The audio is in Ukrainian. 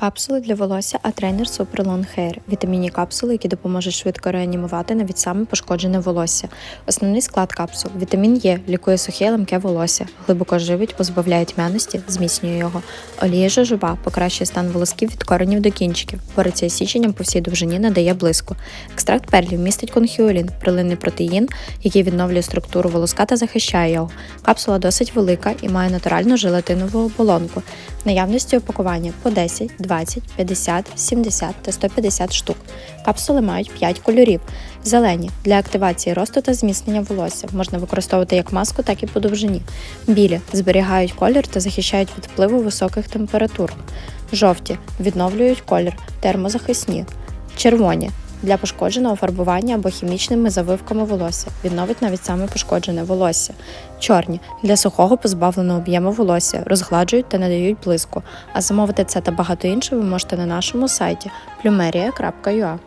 Капсули для волосся А-тренер Super Long Hair. Вітамінні капсули, які допоможуть швидко реанімувати навіть саме пошкоджене волосся. Основний склад капсул. Вітамін Е лікує сухе ламке волосся, глибоко живить, позбавляє тьмяності, зміцнює його. Олія жожоба покращує стан волосків від коренів до кінчиків. Бореться із січенням по всій довжині, надає блиску. Екстракт перлів містить конхіолін, прилинний протеїн, який відновлює структуру волоска та захищає його. Капсула досить велика і має натуральну желатинову оболонку. Наявності упакування по 10, 20, 50, 70 та 150 штук. Капсули мають 5 кольорів. Зелені для активації росту та зміцнення волосся можна використовувати як маску, так і по довжині. Білі зберігають колір та захищають від впливу високих температур. Жовті відновлюють колір, термозахисні. Червоні для пошкодженого фарбування або хімічними завивками волосся. Відновить навіть саме пошкоджене волосся. Чорні для сухого позбавленого об'єму волосся, розгладжують та надають блиску. А замовити це та багато іншого ви можете на нашому сайті plumeria.ua.